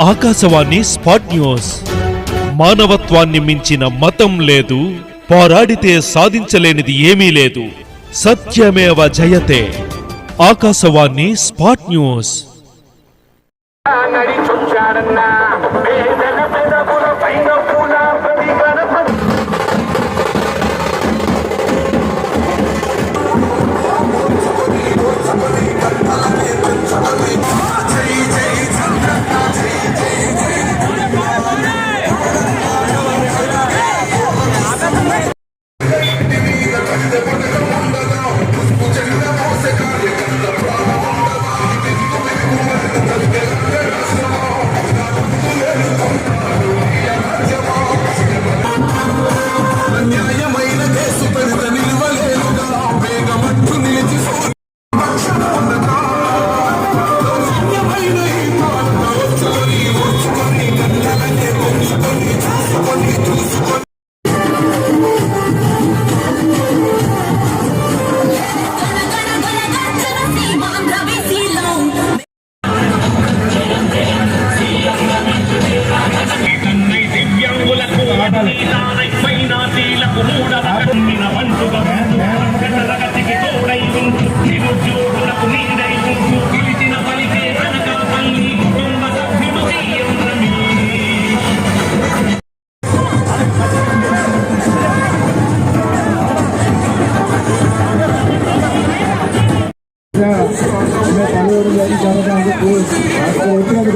Akashvani spot news. మానవత్వాన్ని మించిన మతం లేదు పోరాడితే సాధించలేనిది ఏమీ లేదు. సత్యమేవ జయతే. Akashvani spot news.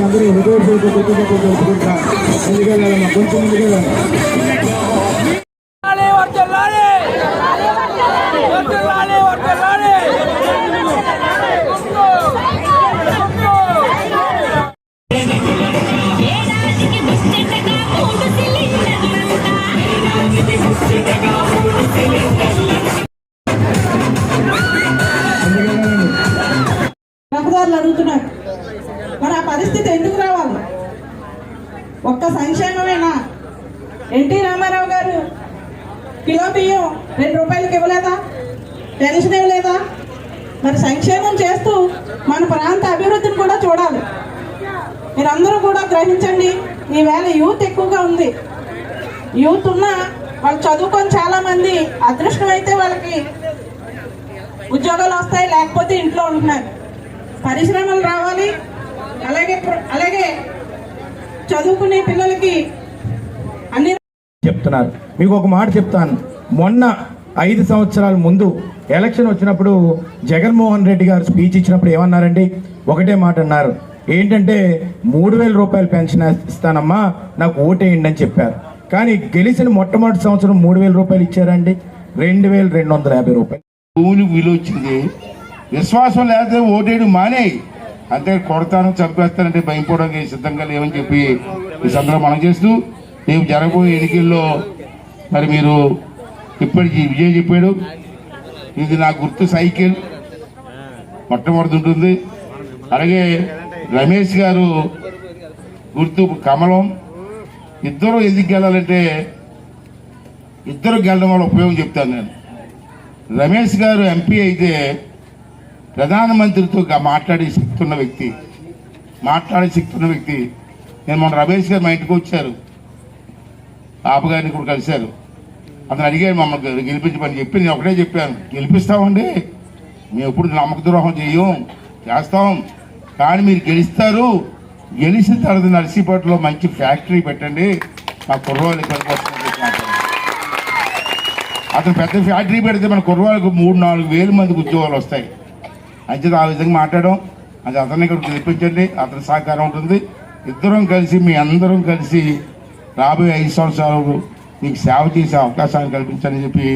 అందరూ హృదయపూర్వక కృతజ్ఞతలు ముందుకెళ్ళాలమ్మా కొంచెం ముందుకెళ్ళాలి వర్ధిల్లాలి, పరిస్థితి ఎందుకు రావాలి? ఒక్క సంక్షేమమేనా? ఎన్టీ రామారావు గారు కిలో బియ్యం రెండు రూపాయలకి ఇవ్వలేదా? పెన్షన్ ఇవ్వలేదా? మరి సంక్షేమం చేస్తూ మన ప్రాంత అభివృద్ధిని కూడా చూడాలి. మీరందరూ కూడా గ్రహించండి ఈవేళ యూత్ ఎక్కువగా ఉంది. యూత్ ఉన్నా వాళ్ళు చదువుకొని చాలామంది అదృష్టం అయితే వాళ్ళకి ఉద్యోగాలు వస్తాయి లేకపోతే ఇంట్లో ఉంటున్నారు. పరిశ్రమలు రావాలి అలాగే అలాగే చదువుకునే పిల్లలకి అన్ని చెప్తున్నారు. మీకు ఒక మాట చెప్తాను. మొన్న ఐదు సంవత్సరాల ముందు ఎలక్షన్ వచ్చినప్పుడు జగన్మోహన్ రెడ్డి గారు స్పీచ్ ఇచ్చినప్పుడు ఏమన్నారండి? ఒకటే మాట అన్నారు. ఏంటంటే మూడు వేల రూపాయలు పెన్షన్ ఇస్తానమ్మా నాకు ఓటేయండి అని చెప్పారు. కానీ గెలిచిన మొట్టమొదటి సంవత్సరం మూడు వేల రూపాయలు ఇచ్చారండి. రెండు వేల రెండు వందల యాభై రూపాయలు. భూమికి విలువ వచ్చింది. విశ్వాసం లేకపోతే ఓటేయడం మానేయి. అంతే కొడతాను చంపేస్తానంటే భయపడడానికి సిద్ధంగా లేవని చెప్పి ఈ సందర్భం మనం చేస్తూ రేపు జరగబోయే ఎన్నికల్లో మరి మీరు ఇప్పటికీ విజయం చెప్పాడు. ఇది నా గుర్తు సైకిల్. మొట్టమొదటి ఉంటుంది. అలాగే రమేష్ గారు గుర్తు కమలం. ఇద్దరు ఎందుకు గెలాలంటే ఇద్దరు గెలడం వల్ల ఉపయోగం చెప్తాను నేను. రమేష్ గారు ఎంపీ అయితే ప్రధానమంత్రితో మాట్లాడే శక్తి ఉన్న వ్యక్తి మాట్లాడే శక్తి ఉన్న వ్యక్తి. నేను మొన్న రమేష్ గారు మా ఇంటికి వచ్చారు. పాపగారిని కూడా కలిశారు. అతను అడిగాడు మమ్మల్ని గెలిపించమని చెప్పి నేను ఒకటే చెప్పాను గెలిపిస్తామండి. మేము ఎప్పుడు నమ్మక ద్రోహం చేయం చేస్తాం. కానీ మీరు గెలుస్తారు. గెలిచిన తర్వాత నర్సీపేటలో మంచి ఫ్యాక్టరీ పెట్టండి. మా కుర్రవాళ్ళకి అతను పెద్ద ఫ్యాక్టరీ పెడితే మన కుర్రవాళ్ళకి మూడు నాలుగు వేల మందికి ఉద్యోగాలు వస్తాయి. అంచేత ఆ విధంగా మాట్లాడడం. అది అతన్ని ఇక్కడ తెప్పించండి అతని సహకారం ఉంటుంది. ఇద్దరం కలిసి మీ అందరం కలిసి రాబోయే ఐదు సంవత్సరాలు మీకు సేవ చేసే అవకాశాన్ని కల్పించాలని చెప్పి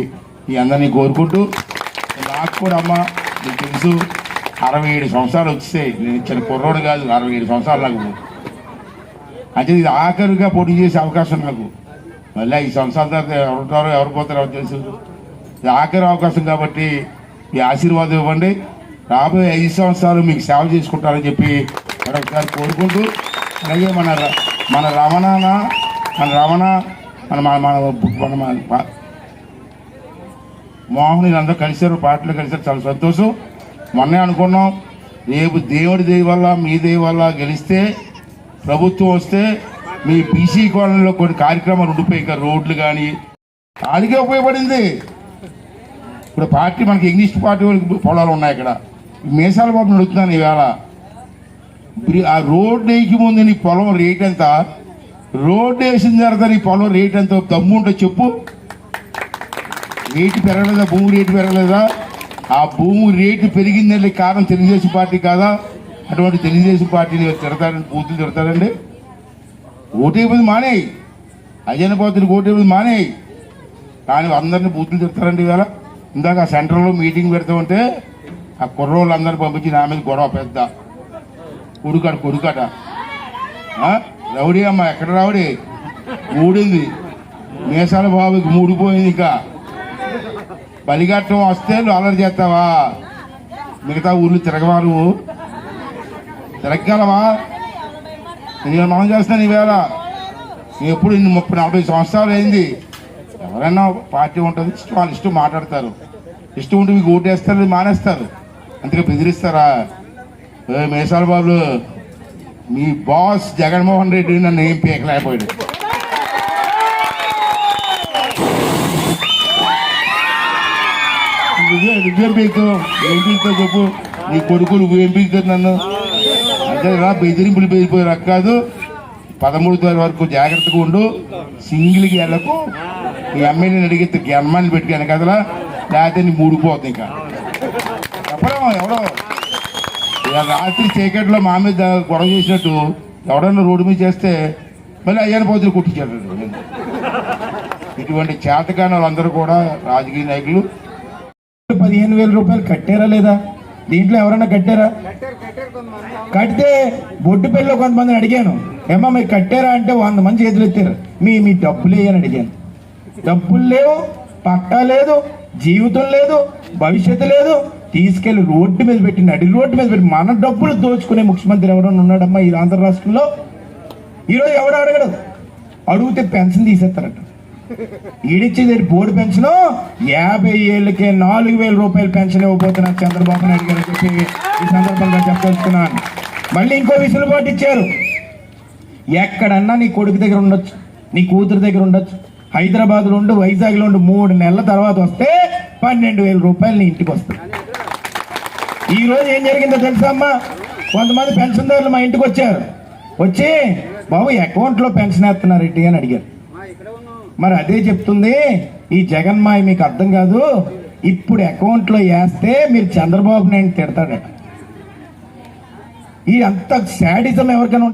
మీ అందరినీ కోరుకుంటూ నాకు కూడా అమ్మ మీకు తెలుసు అరవై ఏడు సంవత్సరాలు వస్తే నేను ఇచ్చిన కుర్రోడు కాదు అరవై ఏడు సంవత్సరాలు నాకు. అంటే ఇది ఆఖరిగా పోటీ చేసే అవకాశం నాకు. మళ్ళీ ఐదు సంవత్సరాల తర్వాత ఎవరు ఉంటారో ఎవరు పోతారో తెలుసు. ఇది ఆఖరి అవకాశం కాబట్టి ఈ ఆశీర్వాదం ఇవ్వండి. రాబోయే ఐదు సంవత్సరాలు మీకు సేవ చేసుకుంటారని చెప్పి మరొకసారి కోరుకుంటూ అలాగే మన మన రమణాన మన రమణ మన మన మన మన మోహన్ వీళ్ళందరూ కలిశారు పార్టీలో కలిశారు చాలా సంతోషం. మొన్నే అనుకున్నాం రేపు దేవుడి దేవి వల్ల మీ దేవి వల్ల గెలిస్తే ప్రభుత్వం వస్తే మీ బీసీ కాలనీలో కొన్ని కార్యక్రమాలు ఉండిపోయి ఇంకా రోడ్లు కానీ వాళ్ళకే ఉపయోగపడింది. ఇప్పుడు పార్టీ మనకి ఇంగ్లీష్ పార్టీ వాళ్ళకి పొలాలు ఉన్నాయి ఇక్కడ. మీసాల బాబుని అడుగుతున్నాను ఈవేళ. ఆ రోడ్డు వేయక ముందు నీ పొలం రేట్ ఎంత? రోడ్డు వేసిన తర్వాత నీ పొలం రేట్ ఎంత? దమ్ము ఉంటే చెప్పు. రేటు పెరగలేదా? భూమి రేటు పెరగలేదా? ఆ భూమి రేటు పెరిగిందంటే కారణం తెలుగుదేశం పార్టీ కాదా? అటువంటి తెలుగుదేశం పార్టీని తిడతారండి? బూతులు తిడతారండి? ఓటేపోయింది మానేయి. అజయన ఓటు ఓటేపోయింది మానేయి. కానీ అందరిని బూతులు తిడతారండి ఇవాళ ఇందాక సెంటర్లో మీటింగ్ పెడతామంటే ఆ కుర్రోళ్ళు అందరిని పంపించి నా మీద గొడవ పెద్ద. కొడుకాట. కొడుకాట రౌడీ అమ్మ ఎక్కడ రౌడీ? మూడింది మేసాల బాబుకి మూడిపోయింది ఇంకా. బలిగట్టం వస్తే నువ్వు అలర్ చేస్తావా? మిగతా ఊళ్ళు తిరగవా నువ్వు తిరగలవా నేను మనం చేస్తాను ఈవేళ నేను ఎప్పుడు ఇన్ని ముప్పై నలభై సంవత్సరాలు అయింది. ఎవరైనా పార్టీ ఉంటుంది ఇష్టం వాళ్ళు ఇష్టం మాట్లాడతారు. ఇష్టం ఉంటే మీకు ఓటేస్తారు మానేస్తారు. అందుకే బెదిరిస్తారా? ఏ మేసాల బాబులు మీ బాస్ జగన్మోహన్ రెడ్డి నన్ను ఏం పీకలేకపోయాడు. నువ్వే నువ్వేం పీకుతావు ఏం పీకుతావు చెప్పు. నీ కొడుకు నువ్వేం పీకుతావు నన్ను? అంటే ఇలా బెదిరింపులు బెదిరిపోయారు కాదు. పదమూడు తారీఖు వరకు జాగ్రత్తగా ఉండు. సింగిల్కి వెళ్ళకు మీ అమ్మాయిని అడిగితే గెమ్మాన్ని పెట్టుకాను కదలా లేకపోతే నీ మూడిపోతుంది ఇంకా. ఎవడో? రాత్రి చీకట్లో మా మీద గొడవ చేసినట్టు ఎవడన్నా రోడ్డు మీద చేస్తే మళ్ళీ అయ్యాన పోతులు కుట్టించారు ఇటువంటి చేతకాని వాళ్ళందరూ కూడా రాజకీయ నాయకులు. పదిహేను వేల రూపాయలు కట్టారా లేదా? దీంట్లో ఎవరైనా కట్టారా? కడితే బొడ్డు పెళ్ళిలో కొంతమందిని అడిగాను. ఏమా మీరు కట్టారా అంటే వంద మంది చేతులు ఎత్తారు. మీ మీ డబ్బులు అని అడిగాను. డబ్బులు లేవు పట్టా లేదు జీవితం లేదు భవిష్యత్తు లేదు. తీసుకెళ్ళి రోడ్డు మీద పెట్టి నడి రోడ్డు మీద పెట్టి మన డబ్బులు దోచుకునే ముఖ్యమంత్రి ఎవరైనా ఉన్నాడమ్మా ఈ ఆంధ్ర రాష్ట్రంలో? ఈరోజు ఎవడు అడగడు? అడిగితే పెన్షన్ తీసేస్తారట. ఈడిచ్చేది బోర్డు పెన్షన్? యాభై ఏళ్ళకే నాలుగు వేల రూపాయల పెన్షన్ ఇవ్వబోతున్నారు చంద్రబాబు నాయుడు గారు చెప్పి ఈ సందర్భంగా చెప్పదలుచుకున్నాను. మళ్ళీ ఇంకో విసులుబాటు ఇచ్చారు. ఎక్కడన్నా నీ కొడుకు దగ్గర ఉండొచ్చు నీ కూతురు దగ్గర ఉండొచ్చు హైదరాబాద్లో ఉండు వైజాగ్లో ఉండు మూడు నెలల తర్వాత వస్తే పన్నెండు వేల రూపాయలు నీ ఇంటికి వస్తాయి. ఈ రోజు ఏం జరిగిందో తెలుసా అమ్మా? కొంతమంది పెన్షన్దారులు మా ఇంటికి వచ్చారు. వచ్చి బాబు అకౌంట్లో పెన్షన్ వేస్తున్నారు ఏంటి అని అడిగారు. మరి అదే చెప్తుంది ఈ జగన్మాయ మీకు అర్థం కాదు. ఇప్పుడు అకౌంట్లో వేస్తే మీరు చంద్రబాబు నాయుడు తిడతాడట. ఈ అంత శాడిజం ఎవరికైనా